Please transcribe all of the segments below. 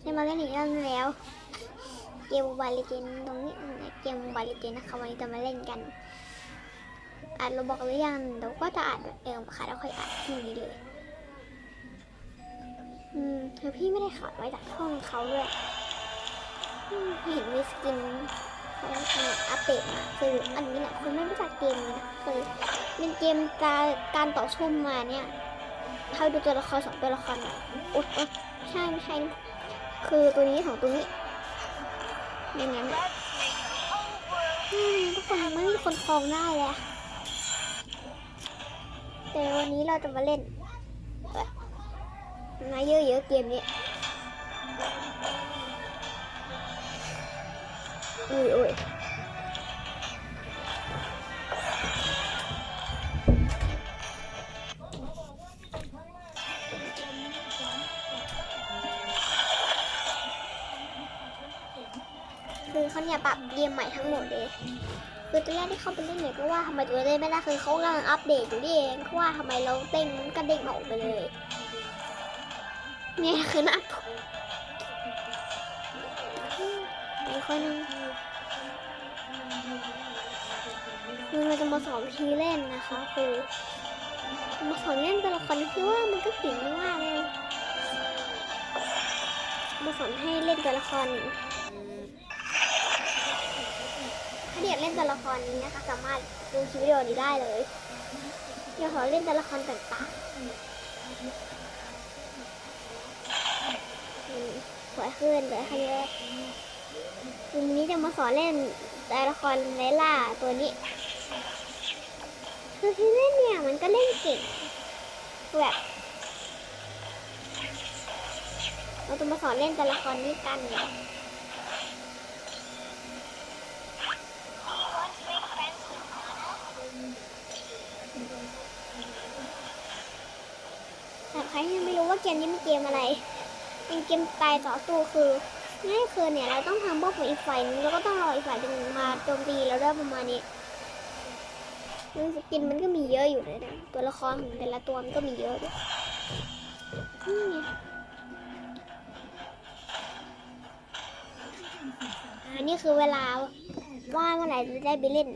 ได้มาเล่นอีกแล้วแล้ว เกมบาลิเจนตรงนี้เกมบาลิเจนนะคะวันนี้จะมาเล่นกันอ่านเราบอกหรือยังเดี๋ยวก็จะอ่านเองค่ะแล้วค่อยอ่านที่นี้เลย อืมคือพี่ไม่ได้ขอไว้จากห้องเขาด้วยเห็นมีสกินเขาอัปเดตมาคืออันนี้แหละคนไม่รู้จักเกมนี้นะคือเป็นเกมการการต่อสู้มาเนี่ยเขาดูตัวละครสองตัวละครหน่อยอุ๊ยอุ๊ยใช่ไม่ใช่ คือตัวนี้ของตัวนี้อย่งนั้นทุกคนไม่มีคนคลองได้เลยแต่วันนี้เราจะมาเล่นมาเยอะๆเกมนี้อุ้ยอุ้ย เขาเนี่ยปรับเกมใหม่ทั้งหมดเลย คือตอนแรกที่เข้าไปเล่นเนี่ยก็ว่าทำไมตัวเล่นไม่ได้คือเขากำลังอัปเดตอยู่นี่เองก็ว่าทำไมเราเต้งมันก็เด้งออกไปเลย เนี่ยคือหน้าผมอีกคนนึงคือเราจะมาสอนวิธีเล่นนะคะคือมาสอนเล่นตัวละครที่ว่ามันก็เก่งมากเลยมาสอนให้เล่นตัวละคร ถ้าเด็กเล่นตัวละครนี้นะคะ สามารถดูคลิปวิดีโอนี้ได้เลยเดี๋ยวขอเล่นตัวละครต่างๆอืมสวยขึ้นเลยค่ะเยอะวันนี้จะมาสอนเล่นตัวละครไลล่าตัวนี้ คือที่เล่นเนี่ยมันก็เล่นเก่งแบบเราจะมาสอนเล่นตัวละครนี้กันเนี่ย แต่ใครยังไม่รู้ว่าเกมนี้เป็นเกมอะไร เป็นเกมตายต่อสู้คือง่ายคือเนี่ยเราต้องทำบล็อกของอีกฝ่ายนึงแล้วก็ต้องรออีกฝ่ายหนึ่งมาโจมตีเราได้ประมาณนี้ซึ่งสกินมันก็มีเยอะอยู่เลยนะตัวละครของแต่ละตัวมันก็มีเยอะด้วยนี่ไงอันนี้คือเวลาว่าเมื่อไหร่จะได้ไปเล่น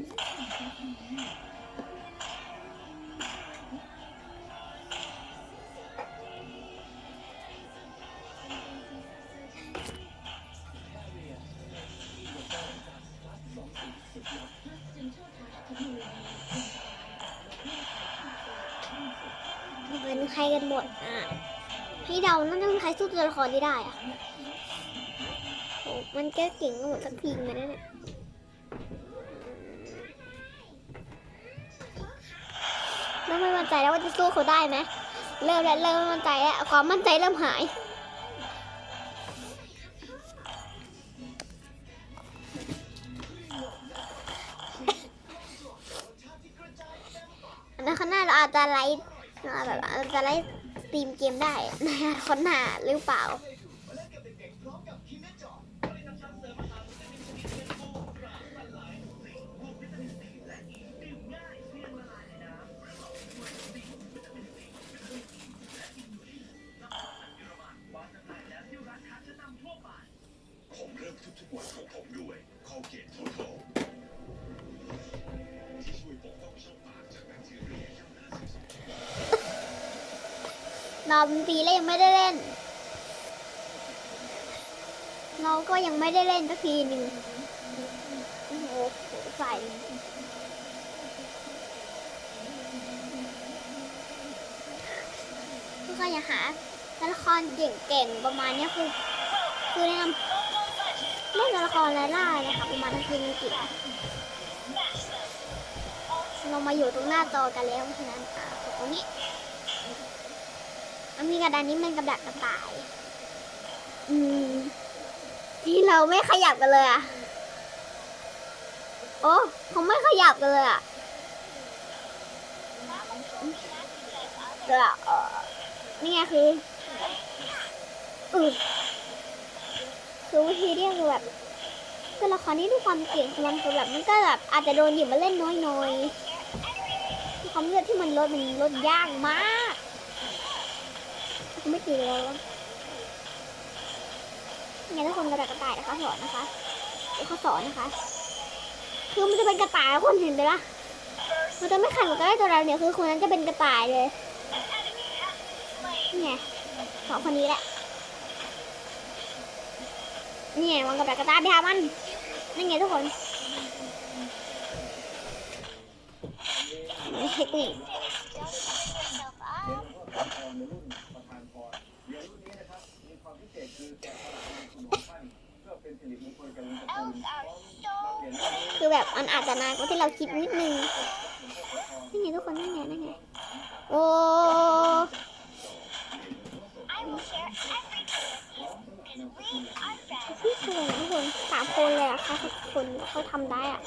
ให้เดาน่าจะเป็นใครสู้ตัวละครที่ได้อะโอ้มันแก็เก่งกันหมดสักทีมเลยนะเนี่ยเริ่มไม่มั่นใจแล้วว่าจะสู้เขาได้ไหมเริ่มแล้วเริ่มไม่มั่นใจแล้วความมั่นใจเริ่มหายในข้างหน้าเราอาจจะไลฟ์แบบอาจจะไลฟ์ ตรีมเกมได้ในอนาคตหน้าหรือเปล่า เราเป็นปีแล้วยังไม่ได้เล่น เราก็ยังไม่ได้เล่นสักทีหนึ่งโอ้โหใส่คือก็อยาหาตัวละครเก่งๆประมาณนี้คือ คือแนะนำเล่นตัวละครไล่ล่านะคะประมาณนาทีนึงกี่เรามาอยู่ตรงหน้าจอกันแล้วเพราะฉะนั้นอะตรงนี้ มันมีกระดานนี้มันกระดาษกระต่าย อืม ที่เราไม่ขยับกันเลยอะ โอ้เขาไม่ขยับกันเลยอะเดี๋ยวเออนี่ไงคืออือคือวิธีเรียกคือแบบตัวละครนี้ด้วยความเก่งของมันคือแบบมันก็แบบอาจจะโดนหยิบมาเล่นน้อยๆความเลือดที่มันลดมันลดยากมาก ไม่กี่แล้วไงทุกคนกระต่ายกระต่ายนะคะสอนนะคะเดี๋ยวเขาสอนนะคะ คือมันจะเป็นกระต่ายคนเห็นไหมล่ะมันจะไม่ขัดกับกระต่ายตัวเราเนี่ยคือคนนั้นจะเป็นกระต่ายเลยนี่ไงสองคนนี้แหละนี่ไงวางกับดักกระต่ายไปหามันนั่นไงทุกคนเทคนิค คือแบบมันอาจจะนานกว่าที่เราคิดนิดนึงนี่ไงทุกคนนี่ไงนี่ไงโอ้พี่คนทุกคนสามคนเลยอะค่ะทุกคนเขาทำได้อะ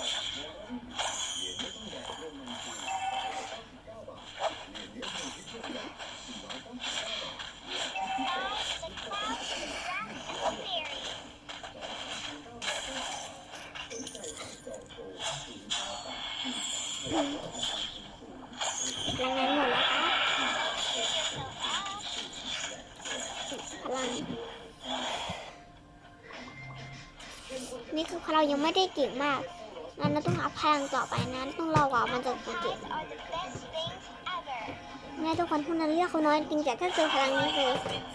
ยังไม่ได้เก่งมากงั้นเราต้องอัพพลังต่อไปนะต้องรอกว่ามันจะเก่งแม่ทุกคนพวกนั้นเรียกเขาน้อยจริงแต่ถ้าเจอพลังนี้คือ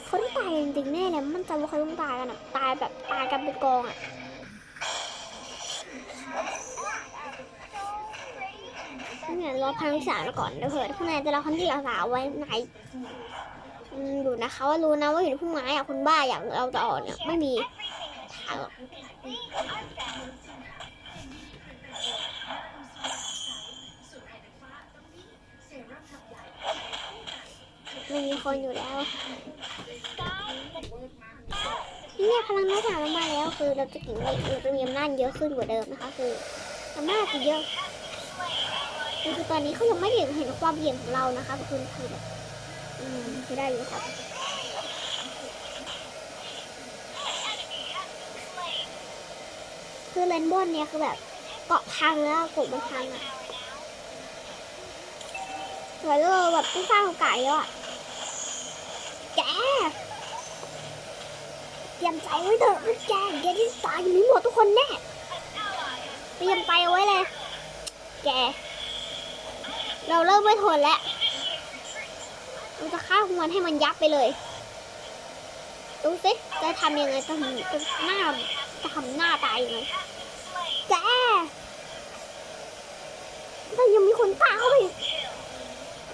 เขาต้องตายจริงแน่เลยมันจะว่าเขาต้องตายกันอะตายแบบตายกันเป็นกองอะเนี่ยรอพลังที่สามแล้วก่อนเดี๋ยวเผื่อพวกนายจะรอครั้งที่เราสาวไว้ไหนอืมดูนะคะว่ารู้นะว่าอยู่ในพุ่มไม้อะคุณบ้าอย่างเราจะออกเนี่ยไม่มีทางหรอก ไม่มีคนอยู่แล้ว เนี่ยพลังน้อยถามเรามาแล้วคือเราจะเก่งเราจะมีอำนาจเยอะขึ้นกว่าเดิมนะคะ คืออำนาจจะเยอะคือตอนนี้เขายังไม่เห็นเห็นความเก่งของเรานะคะ คือคือแบบอืมไม่ได้อยู่ครับ คือเลนบอนเนี่ยคือแบบเกาะพังแล้วกบมันพังอะแล้วก็แบบต้องสร้างโอกาสเยอะอะแกเตรียมใจไว้เถอะนะแกแกที่ตายอยู่นี้หมดทุกคนแน่เตรียมใจเอาไว้เลย แก เราเริ่มไม่ทนแล้วเราจะฆ่าหัวให้มันยับไปเลยดูสิจะทำยังไงจะทำจะหน้า จะทำหน้าตายยังไงแกแต่ยังมีคนตายเข้าไป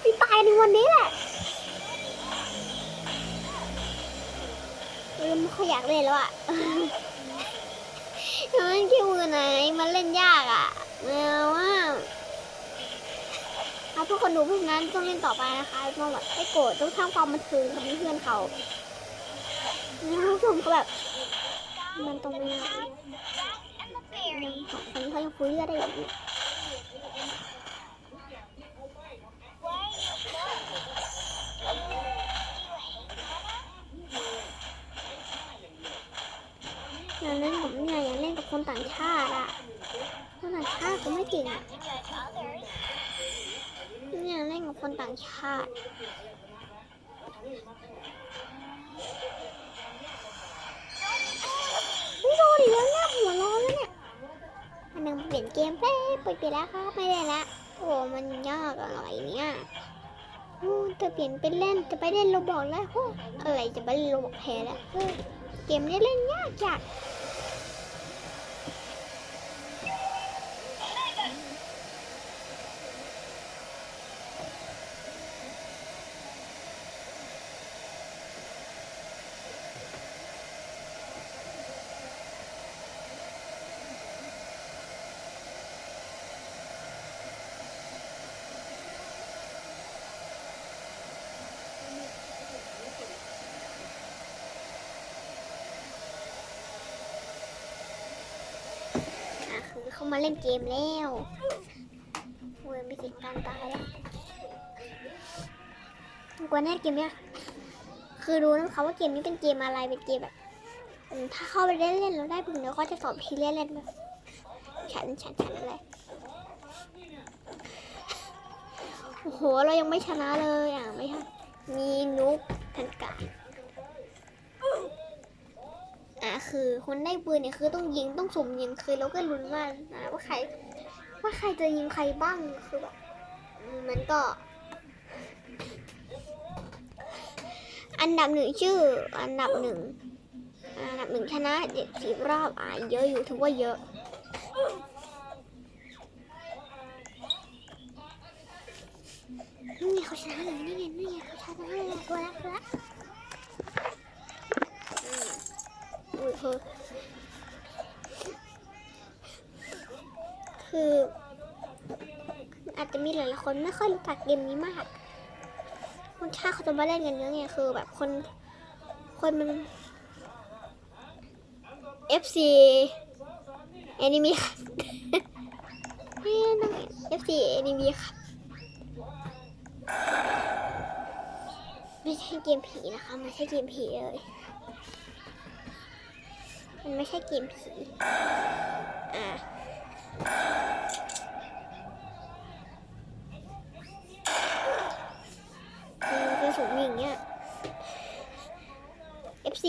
พี่ตายในวันนี้แหละเริ่มไม่ค่อยอยากเล่นแล้วอะมันคิวมือไหนมันเล่นยากอะแมวว่าเอาพวกคนดูพวกนั้นต้องเล่นต่อไปนะคะต้องแบบไม่โกรธต้องสร้างความบันเทิงกับเพื่อนเขานี่ผู้ชมเขาแบบ มันตรงนี้สองคนนี้เขายังคุยเรื่องได้อยู่อยากเล่นกับเนี่ยอยากเล่นกับคนต่างชาติอะคนต่างชาติเขาไม่เก่งเนี่ยเล่นกับคนต่างชาติไม่รอดิแล้วเนี่ยหัวร้อนแล้วเนี่ยอั นหนึงเปลี่ยนเกมไปเปิดเปลี่ยนแล้วครับไม่ได้ละโอ้มันยากอะไรเนี่ยโอ้จะเปลี่ยนเป็นเล่นจะไปเล่นโรบอกแล้วโอ้อะไรจะไปเล่นโรบอกแพ้แล้วเออเกมนี้เล่นยากจัด มาเล่นเกมแล้วโอ้ยมีสิทธิ์การตายแล้วกว่าแน่เกมเนี้ยคือรู้นะคะว่าเกมนี้เป็นเกมอะไรเป็นเกมแบบถ้าเข้าไปเล่นเล่นแล้วได้ปืนเดี๋ยวก็จะสอนพี่เล่นเล่นแบบฉันฉันฉันอะไรโอ้โหเรายังไม่ชนะเลยอะไม่ค่ะมีนุ๊กทันกา อะคือคนได้ปืนเนี่ยคือต้องยิงต้องสุ่มยิงคือเราก็ลุ้นว่านะว่าใคร ว่าใครจะยิงใครบ้างคือแบบมันก็ อันดับหนึ่งชื่อ อันดับหนึ่งอันดับหนึ่งชนะเจ็ดสิบรอบอะเยอะอยู่ถือว่าเยอะนี่เขาชนะเลยนี่ไงนี่ไงเขาชนะเลยตัวละตัวละอืมอุ้ย คือ คือ อาจจะมีหลายๆคนไม่ค่อยรู้จักเกมนี้มากคนชาเขาจะมาเล่นกันเยอะไงคือแบบคน คนมัน FC Enemy ค่ะไม่ต้อง FC Enemy ค่ะไม่ใช่เกมผีนะคะไม่ใช่เกมผีเลย มันไม่ใช่เกมผีอ่าคือกระสุนอย่างเงี้ย FC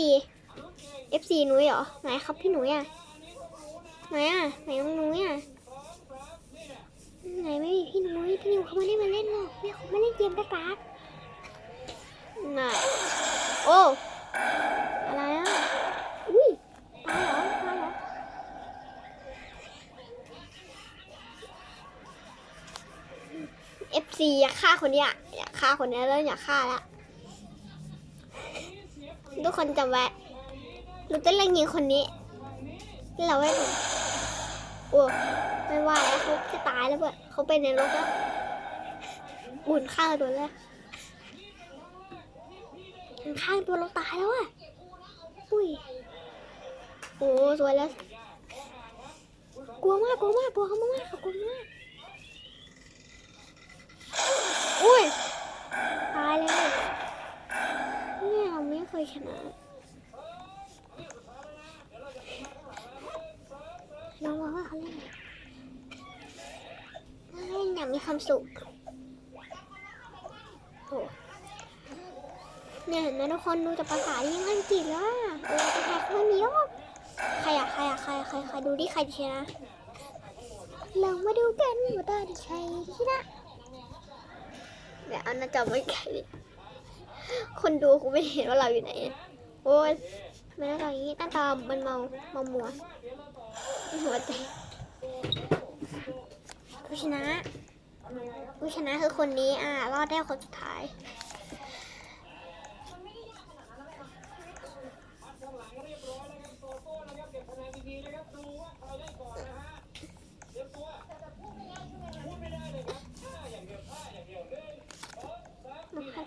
FC นุ้ยเหรอ ไหนครับพี่หนุ้ยอะ ไหนอะ ไหนน้องนุ้ยอะ ไหนไม่มีพี่นุ้ย พี่นิวเขาไม่ได้มาเล่นหรอกเนี่ยเขาไมาเล่นเกมกระตากน่ะโอ้ FC อยากฆ่าคนเนี้ยอยากฆ่าคนเนี้ยแล้วอยากฆ่าละทุกคนจำไว้เราจะเล่นยิงคนนี้เราไว้โอ้ไม่ว่าแล้วเขาจะตายแล้วเพื่อนเขาไปในรถแล้วบุญฆ่าโดนแล้วมันฆ่าตัวเราตายแล้วอะอุ้ยโอ้สวยแล้วกลัวมากกลัวมากกลัวเขามากกลัวมาก อุ้ยตายเลยเนี่ยเราไม่เคยชนะน้องบอกว่าเขาเล่นเล่นอย่างมีความสุขโอ้เนี่ยเห็นไหมทุกคนดูจากภาษายิ่งอังกฤษแล้วอะเออแต่ใครเขาไม่มีหรอกใครอะใครอะใครใครใครดูดิใครจะชนะลองมาดูกันว่าตอนใครชนะ เดี๋ยวเอาหน้าจอไม่ไกลดิคนดูคงไม่เห็นว่าเราอยู่ไหน โอ้ยไมหน้าจออย่างนี้หน้าจอมันเมาเมามัวหัวใจผู้ชนะผู้ชนะคือคนนี้อะรอดได้คนสุดท้าย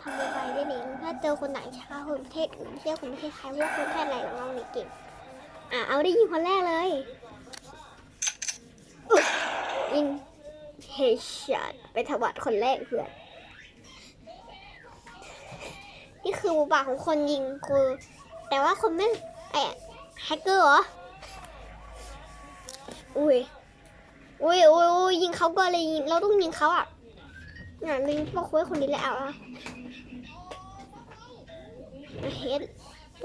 ทำไปได้หนิถ้าเจอคนไหนชาคนประเทศอื่นเที่ยวคนประเทศไทยว่าคนประเทศอะไรของเราเนี่เก่งอะเอาได้ยิงคนแรกเลยยิงเฮช็อตไปถวัดคนแรกเพื่อนนี่คือบุปาของคนยิงคือ แต่ว่าคนไม่ไอ้แฮกเกอร์เหรอ อุ้ยอุ้ยอุ้ยอุ้ยยิงเขาก่อนเลยยิงเราต้องยิงเขาอะเนี่ยลิงพวกคุยคนนี้และเอาอะ เฮดโป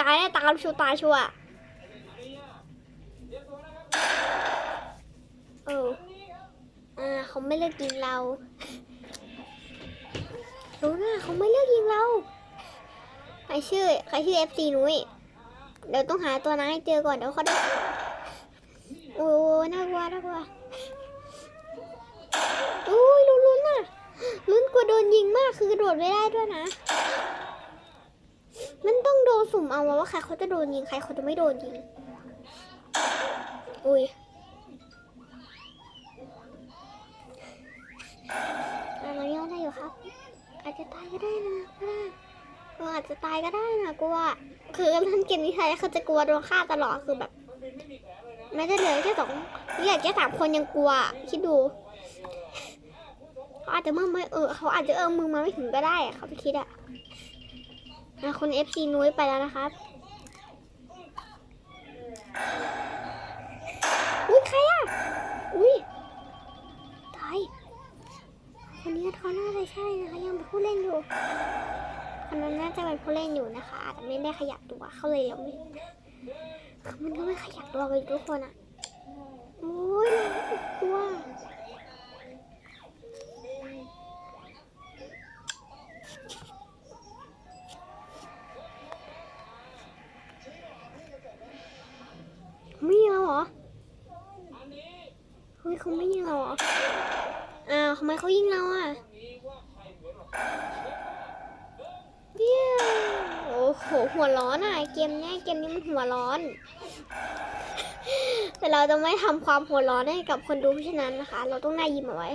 ตายตามชัวตายชัวร์เอออ่าเขาไม่เลือกยิงเรารู้นะเขาไม่เลือกยิงเราใครชื่อใครชื่อ FC นุ้ยเดี๋ยวต้องหาตัวนั้นให้เจอก่อนเดี๋ยวเขาได้โอ้น่ากลัวน่ากลัวอุ้ย กลัวโดนยิงมากคือกระโดดไม่ได้ด้วยนะ มันต้องโดนสุ่มเอาว่าใครเขาจะโดนยิงใครเขาจะไม่โดนยิง อุ้ยเรายังได้อยู่ครับ อาจจะตายก็ได้นะก็ได้ออาจจะตายก็ได้นะกลัวคือเล่นเกมนี้ใครเขาจะกลัวโดนฆ่าตลอดคือแบบแม้จะเหลือแค่สองเหลือแค่สามคนยังกลัวคิดดู เขาอาจจะมือไม่เออเขาอาจจะเออมือมาไม่ถึงก็ได้อะเขาไปคิดอะอะคนเอฟซีนุ้ยไปแล้วนะครับอุ้ยใครอะอุ้ยตายคนนี้เขาน่าจะใช่นะคะยังเป็นผู้เล่นอยู่คนนั้นน่าจะเป็นผู้เล่นอยู่นะคะอาจจะไม่ได้ขยับตัวเขาเลยยังไม่มันก็ไม่ขยับตัวไปทุกคนอะโอ้ยน่ากลัวไม่ยิงเราเหรอ เขาไม่ยิงเราเหรออ้าวทำไมเขายิงเราอะเบี้ยวโอ้โห หัวร้อนอะ เกมเนี้ยเกมนี้มันหัวร้อน แต่เราจะไม่ทำความหัวร้อนให้กับคนดูเพราะฉะนั้นนะคะ เราต้องหน่ายิ้มเอาไว้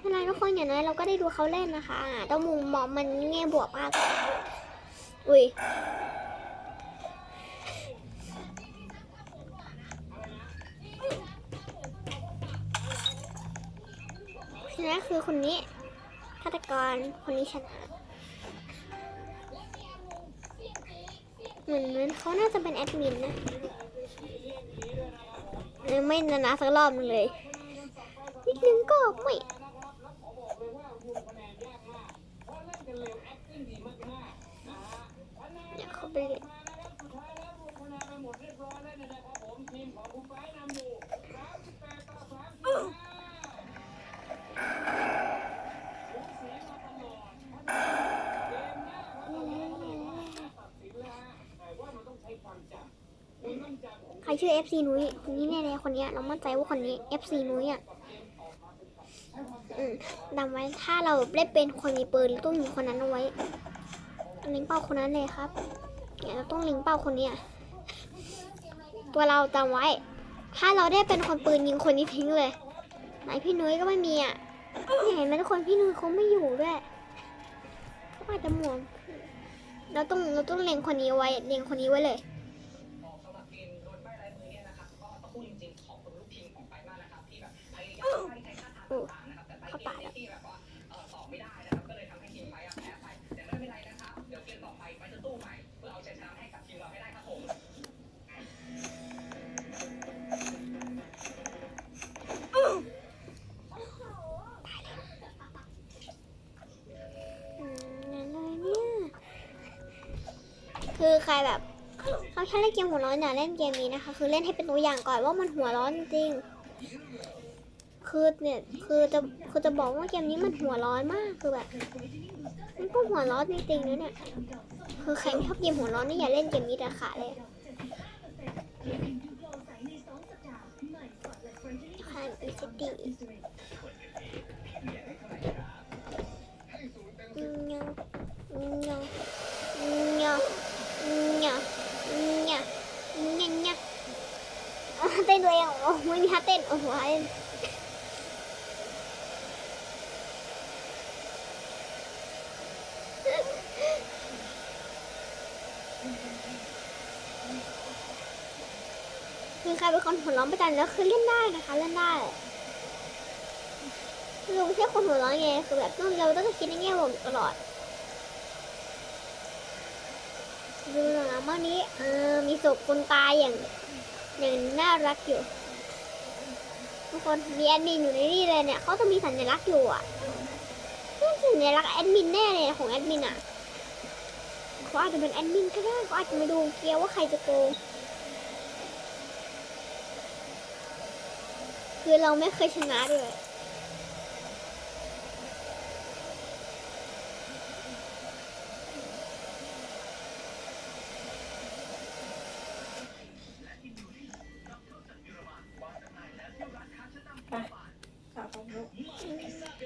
เวลาทุกคนอย่างน้อยเราก็ได้ดูเขาเล่นนะคะอ่าต้องมุมมองมันแง่บวกมากอุ้ย นะคือคนนี้ฆาตกรคนนี้ชนะเหมือนเหมือนเขาน่าจะเป็นแอดมินนะไม่นานาสักรอบนึงเลย นิดนึงก็ไม่อยากเขาไปเลยใชื่อ FC นุ้ยคนนี้แน่ๆคนนี้เรามั่นใจว่าคนนี้ FC นุ้ยอะดำไว้ถ้าเราได้เป็นคนมีปืนต้องยิงคนนั้นเอาไว้ลิงเป้าคนนั้นเลยครับเนี่ยเราต้องลิงเป้าคนนี้ตัวเราจำไว้ ถ้าเราได้เป็นคนปืนยิงคนนี้ทิ้งเลยไหนพี่นุ้ยก็ไม่มีอะเนี่เห็นไหมทุกคนพี่นุ้ยเขาไม่อยู่ด้วยเขาอาจจะหมวงเราต้องเราต้องเล็งคนนี้ไว้เล็งคนนี้ไว้เลย คือใครแบบเขาแค่เล่นเกมหัวร้อนอย่าเล่นเกมนี้นะคะ คือเล่นให้เป็นตัวอย่างก่อนว่ามันหัวร้อนจริง คือเนี่ยคือจะคือจะบอกว่าเกมนี้มันหัวร้อนมากคือแบบ มันก็หัวร้อนจริงๆนะเนี่ยคือใครไม่ชอบเกมหัวร้อนนี่อย่าเล่นเกมนี้เด็ดขาดเลย เอ้โหเต้นคือใครเป็นคนหัวร้อนประจันแล้วคือเล่นได้นะคะเล่นได้คือไม่ใช่คนหัวร้อนไงคือแบบต้องเราต้องคิดในแง่บวกตลอดดูหลังบ้านนี้เออมีศพคนตายอย่างอย่างน่ารักอยู่ ทุกคนมีแอดมินอยู่ในนี่เลยเนี่ยเขาจะมีสัญลักษณ์อยู่อะนี่สัญลักษณ์แอดมินแน่เลยของแอดมินอะเขาอาจจะเป็นแอดมินก็ได้เขาอาจจะมาดูเกียร์ว่าใครจะโกงคือเราไม่เคยชนะด้วย